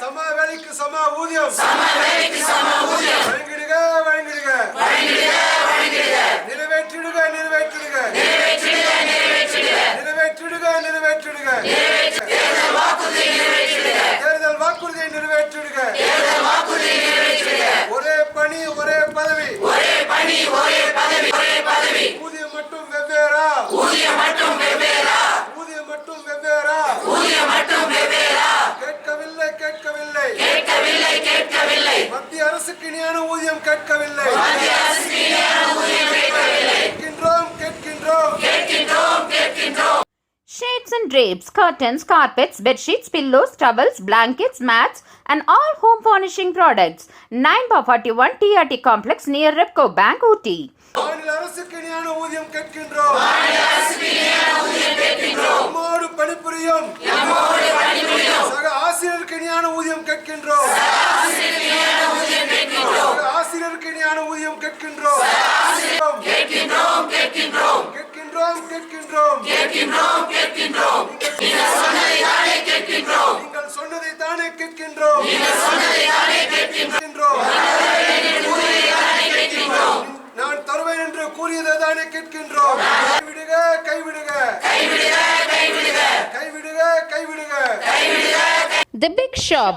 சம வேலைக்கு சம ஊதியம். சம வேலைக்கு அரசுக்கு இணையான ஊதியம் கேட்கவில்லை கேட்கின்றோம் Shades and drapes, curtains, carpets, bedsheets, pillows, towels, blankets, mats, and all home furnishing products. 9 by 41 TRT Complex near Repco Bank, Ooty. மாநில அரசுக்கு இணையான ஊதியம் கேட்கின்றோம் நம்மோடு பணிபுரியும் சக ஆசிரியருக்கு இணையான ஊதியம் கேட்கின்றோம் ஊதியம் கேட்கின்றோம் கேட்கின்றோம். கேட்கின்றோம் நீங்கள் சொன்னதை தானே கேட்கின்றோம். கேட்கின்றோம். நான் தருவேன் என்று கூறியதை தானே கேட்கின்றோம் கைவிடுக கைவிடுக. கைவிடுக கைவிடுக. The Big Shop.